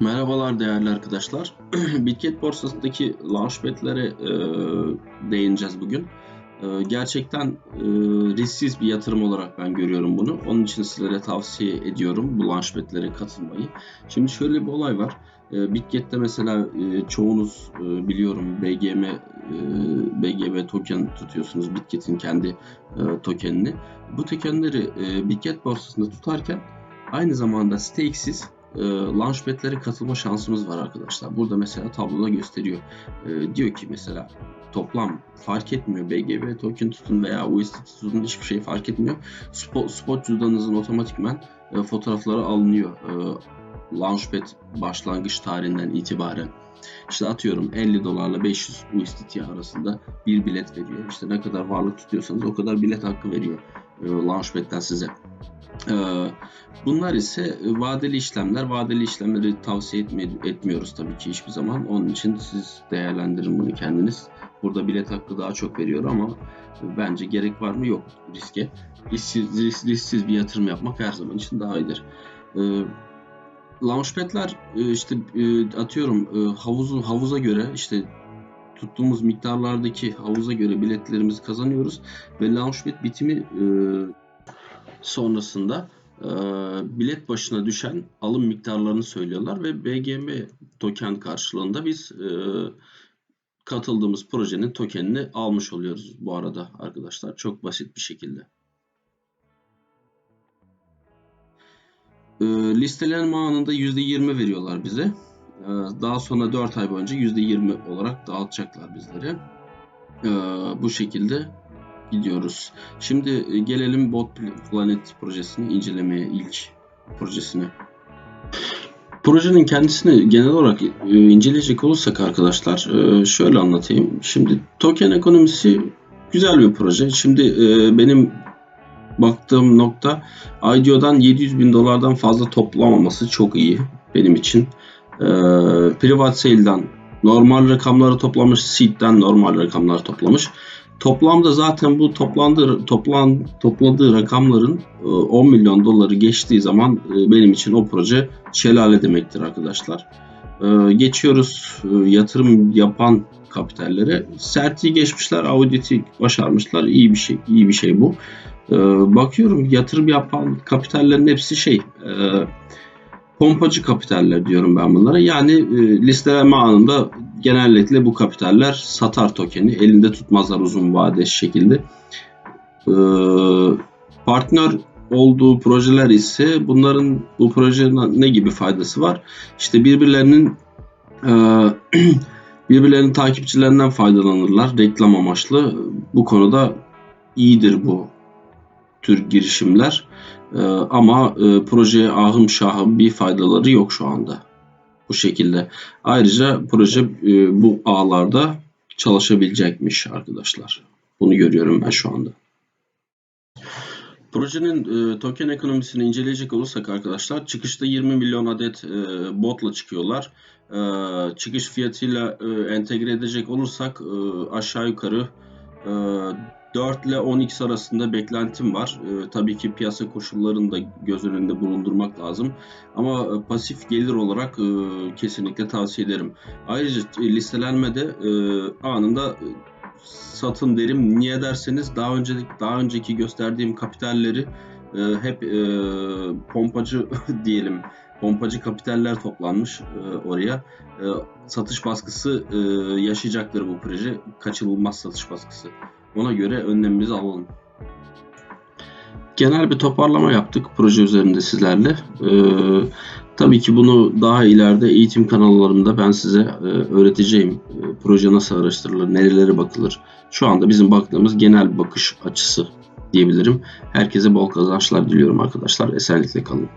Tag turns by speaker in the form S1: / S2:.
S1: Merhabalar değerli arkadaşlar. Bitget borsasındaki launchpad'lere e, değineceğiz bugün. E, gerçekten e, risksiz bir yatırım olarak ben görüyorum bunu. Onun için sizlere tavsiye ediyorum bu launchpad'lere katılmayı. Şimdi şöyle bir olay var. E, Bitget'te mesela e, çoğunuz e, biliyorum BGM e, BGB token tutuyorsunuz. Bitget'in kendi e, tokenini. Bu tokenleri e, Bitget borsasında tutarken aynı zamanda stakesiz e, launchpad'lere katılma şansımız var arkadaşlar. Burada mesela tabloda gösteriyor. E, diyor ki mesela toplam fark etmiyor. BGB token tutun veya USDT tutun hiçbir şey fark etmiyor. Spot, spot cüzdanınızın otomatikmen e, fotoğrafları alınıyor. E, Launchpad başlangıç tarihinden itibaren. İşte atıyorum 50 dolarla 500 USDT arasında bir bilet veriyor. İşte ne kadar varlık tutuyorsanız o kadar bilet hakkı veriyor e, Launchpad'den size. Ee, bunlar ise vadeli işlemler. Vadeli işlemleri tavsiye etmiyoruz tabii ki hiçbir zaman. Onun için siz değerlendirin bunu kendiniz. Burada bilet hakkı daha çok veriyor ama bence gerek var mı? Yok riske. Risksiz, risksiz bir yatırım yapmak her zaman için daha iyidir. Ee, Launchpad'ler e, işte e, atıyorum e, havuzu havuza göre işte tuttuğumuz miktarlardaki havuza göre biletlerimizi kazanıyoruz ve Launchpad bitimi sonrasında e, bilet başına düşen alım miktarlarını söylüyorlar ve BGM token karşılığında biz e, katıldığımız projenin tokenini almış oluyoruz bu arada arkadaşlar. Çok basit bir şekilde. E, listelenme anında %20 veriyorlar bize. E, daha sonra 4 ay boyunca %20 olarak dağıtacaklar bizleri. E, bu şekilde gidiyoruz. Şimdi e, gelelim Bot Planet projesini incelemeye ilk projesine. Projenin kendisini genel olarak e, inceleyecek olursak arkadaşlar e, şöyle anlatayım. Şimdi token ekonomisi güzel bir proje. Şimdi benim baktığım nokta IDO'dan 700 bin dolardan fazla toplamaması çok iyi benim için. Private Sale'dan normal rakamları toplamış, Seed'den normal rakamlar toplamış. Toplamda zaten bu toplandığı toplan topladığı rakamların 10 e, milyon doları geçtiği zaman e, benim için o proje şelale demektir arkadaşlar. E, geçiyoruz yatırım yapan kapitallere. Sertliği geçmişler, auditi başarmışlar. İyi bir şey, iyi bir şey bu. Bakıyorum yatırım yapan kapitallerin hepsi şey pompacı kapitaller diyorum ben bunlara. Yani e, listeleme anında genellikle bu kapitaller satar tokeni. Elinde tutmazlar uzun vade şekilde. E, partner olduğu projeler ise bunların bu projenin ne gibi faydası var? İşte birbirlerinin e, birbirlerinin takipçilerinden faydalanırlar reklam amaçlı. Bu konuda iyidir bu tür girişimler. Ee, ama e, projeye ahım şahım bir faydaları yok şu anda. Bu şekilde. Ayrıca proje e, bu ağlarda çalışabilecekmiş arkadaşlar. Bunu görüyorum ben şu anda. Projenin e, token ekonomisini inceleyecek olursak arkadaşlar çıkışta 20 milyon adet e, botla çıkıyorlar. E, çıkış fiyatıyla e, entegre edecek olursak e, aşağı yukarı e, 4 ile 10x arasında beklentim var. E, tabii ki piyasa koşullarını da göz önünde bulundurmak lazım. Ama e, pasif gelir olarak e, kesinlikle tavsiye ederim. Ayrıca e, listelenmede e, anında e, satın derim. Niye derseniz daha önce daha önceki gösterdiğim kapitalleri e, hep e, pompacı diyelim pompacı kapitaller toplanmış e, oraya. E, satış baskısı e, yaşayacaktır bu proje. Kaçınılmaz satış baskısı. Ona göre önlemimizi alalım. Genel bir toparlama yaptık proje üzerinde sizlerle. Ee, tabii ki bunu daha ileride eğitim kanallarımda ben size e, öğreteceğim. E, proje nasıl araştırılır, nerelere bakılır. Şu anda bizim baktığımız genel bakış açısı diyebilirim. Herkese bol kazançlar diliyorum arkadaşlar. Esenlikle kalın.